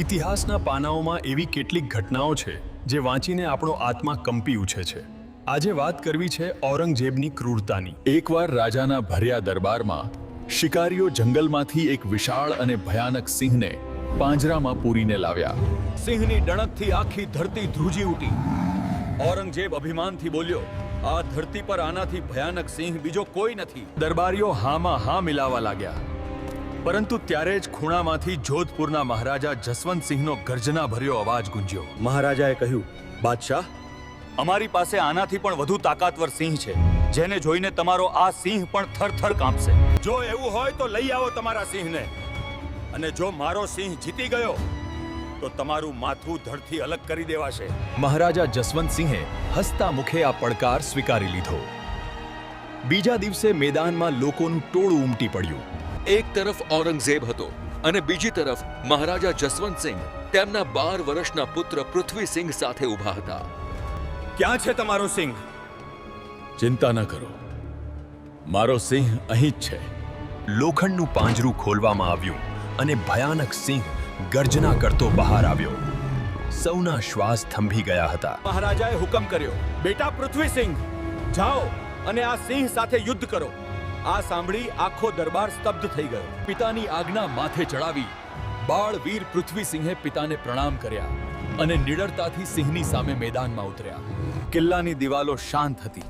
ઇતિહાસના પાનાઓમાં એવી કેટલીક ઘટનાઓ છે જે વાંચીને આપણો આત્મા કંપી ઉછે છે. આજે વાત કરવી છે ઔરંગઝેબની ક્રૂરતાની. એકવાર રાજાના ભર્યા દરબારમાં શિકારીઓ જંગલમાંથી એક વિશાળ અને ભયાનક સિંહને પાંજરામાં પૂરીને લાવ્યા. સિંહની ડણકથી આખી ધરતી ધ્રુજી ઉઠી. ઔરંગઝેબ અભિમાનથી બોલ્યો, આ ધરતી પર આનાથી ભયાનક સિંહ બીજો કોઈ નથી. દરબારીઓ હામાં હા મિલાવા લાગ્યા. પરંતુ ત્યારે જ ખૂણામાંથી જોધપુરના મહારાજા જસવંતસિંહનો ગર્જના ભર્યો અવાજ ગુંજ્યો. મહારાજાએ કહ્યું બાદશાહ અમારી પાસે આનાથી પણ વધુ તાકાતવર સિંહ છે જેને જોઈને તમારો આ સિંહ પણ થરથર કાંપશે. જો એવું હોય તો લઈ આવો તમારા સિંહને. અને જો મારો સિંહ જીતી ગયો તો તમારું માથું ધડથી અલગ કરી દેવાશે. મહારાજા જસવંતસિંહે હસતા મુખે આ પડકાર સ્વીકારી લીધો. બીજા દિવસે મેદાનમાં લોકોનું ટોળું ઉમટી પડ્યું. એક તરફ ઔરંગઝેબ હતો અને બીજી તરફ મહારાજા જસવંતસિંહ તેમના બાર વર્ષના પુત્ર પૃથ્વીસિંહ સાથે ઊભા હતા. ક્યાં છે તમારો સિંહ? ચિંતા ન કરો. મારો સિંહ અહીં જ છે. લોખંડનું પાંજરું ખોલવામાં આવ્યું અને ભયાનક સિંહ ગર્જના કરતો બહાર આવ્યો. સૌના શ્વાસ થંભી ગયા હતા. મહારાજાએ હુકમ કર્યો બેટા પૃથ્વીસિંહ જાઓ અને આ સિંહ સાથે યુદ્ધ કરો. આ સાંભળી આખો દરબાર સ્તબ્ધ થઈ ગયો. પિતાની આજ્ઞા માથે ચડાવી બાળ વીર પૃથ્વીસિંહે પિતાને પ્રણામ કર્યા અને નિડરતાથી સિંહની સામે મેદાનમાં ઉતર્યા. કિલ્લાની દિવાલો શાંત હતી.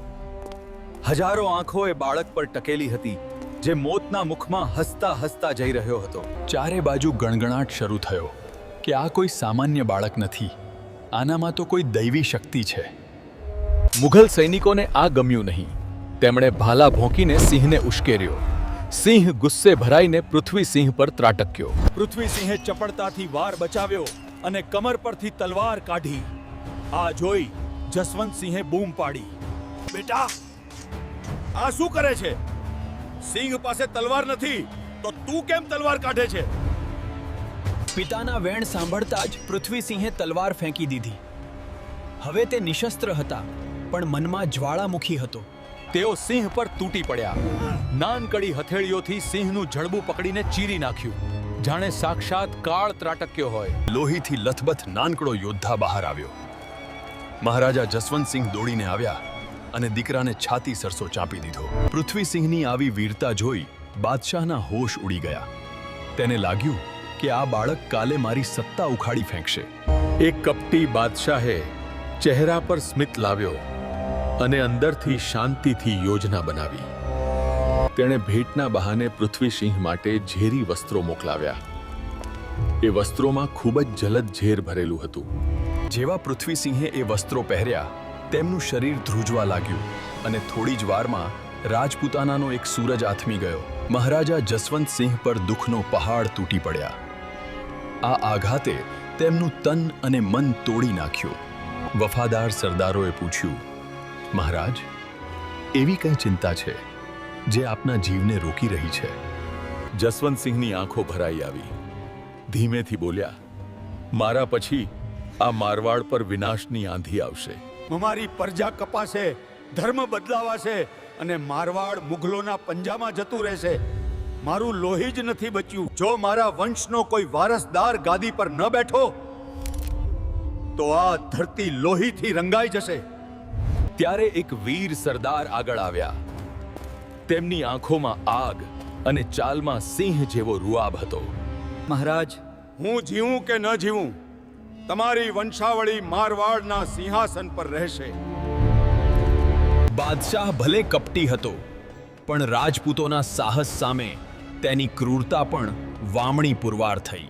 હજારો આંખો એ બાળક પર ટકેલી હતી, જે મોતના મુખમાં હસતા હસતા જઈ રહ્યો હતો. ચારે બાજુ ગણગણાટ શરૂ થયો કે આ કોઈ સામાન્ય બાળક નથી. આનામાં તો કોઈ દૈવી શક્તિ છે. મુઘલ સૈનિકોને આ ગમ્યું નહીં. તેમણે ભાલા ભોંકીને સિંહને ઉશ્કેર્યો. સિંહ ગુસ્સે ભરાઈને પૃથ્વીસિંહ પર ત્રાટક્યો. પૃથ્વીસિંહે ચપળતાથી વાર બચાવ્યો અને કમર પરથી તલવાર કાઢી. આ જોઈ જસવંતસિંહે બૂમ પાડી. બેટા આ શું કરે છે? સિંહ પાસે તલવાર નથી તો તું કેમ તલવાર કાઢે છે? પિતાના વેણ સાંભળતા જ પૃથ્વીસિંહે તલવાર ફેંકી દીધી. હવે તે નિશસ્ત્ર હતા પણ મનમાં જ્વાળામુખી હતો. તેઓ સિંહ પર તૂટી પડ્યા. નાનકડી હથેળીઓથી સિંહનું જડબું પકડીને ચીરી નાખ્યું. જાણે સાક્ષાત કાળ ત્રાટક્યો હોય. લોહીથી લથબથ નાનકડો યોદ્ધા બહાર આવ્યો. મહારાજા જસવંતસિંહ દોડીને આવ્યા અને દીકરાને છાતી સરસો ચાંપી દીધો. પૃથ્વીસિંહની આવી વીરતા જોઈ બાદશાહના હોશ ઉડી ગયા. તેને લાગ્યું કે આ બાળક કાલે મારી સત્તા ઉખાડી ફેંકશે. એક કપટી બાદશાહે ચહેરા પર સ્મિત લાવ્યો. અને અંદરથી શાંતિથી યોજના બનાવી. તેણે ભેટના બહાને પૃથ્વીસિંહ માટે ઝેરી વસ્ત્રો મોકલાવ્યા. એ વસ્ત્રોમાં ખૂબ જ જલદ ઝેર ભરેલું હતું. જેવા પૃથ્વીસિંહે એ વસ્ત્રો પહેર્યા, તેમનું શરીર ધ્રુજવા લાગ્યું અને થોડી જ વારમાં રાજપૂતાનાનો એક સૂરજ આથમી ગયો. મહારાજા જસવંતસિંહ પર દુઃખનો પહાડ તૂટી પડ્યા. આ આઘાતે તેમનું તન અને મન તોડી નાખ્યું. વફાદાર સરદારોએ પૂછ્યું મહારાજ એવી કઈ ચિંતા છે જે આપના જીવને રોકી રહી છે? જસવંતસિંહની આંખો ભરાઈ આવી. ધીમેથી બોલ્યા મારા પછી આ મારવાડ પર વિનાશની આંધી આવશે. અમારી પ્રજા કપાશે ધર્મ બદલાવાશે અને મારવાડ મુઘલોના પંજામાં જતું રહેશે. મારું લોહી જ નથી બચ્યું. જો મારા વંશનો કોઈ વારસદાર ગાદી પર ન બેઠો તો આ ધરતી લોહીથી રંગાઈ જશે. ત્યારે એક વીર સરદાર આગળ આવ્યા. તેમની આંખોમાં આગ અને ચાલમાં સિંહ જેવો રૂઆબ હતો. મહારાજ હું જીવું કે ન જીવું તમારી વંશાવળી મારવાડના સિંહાસન પર રહેશે. બાદશાહ ભલે કપટી હતો પણ રાજપૂતોના સાહસ સામે તેની ક્રૂરતા પણ વામણી પુરવાર થઈ.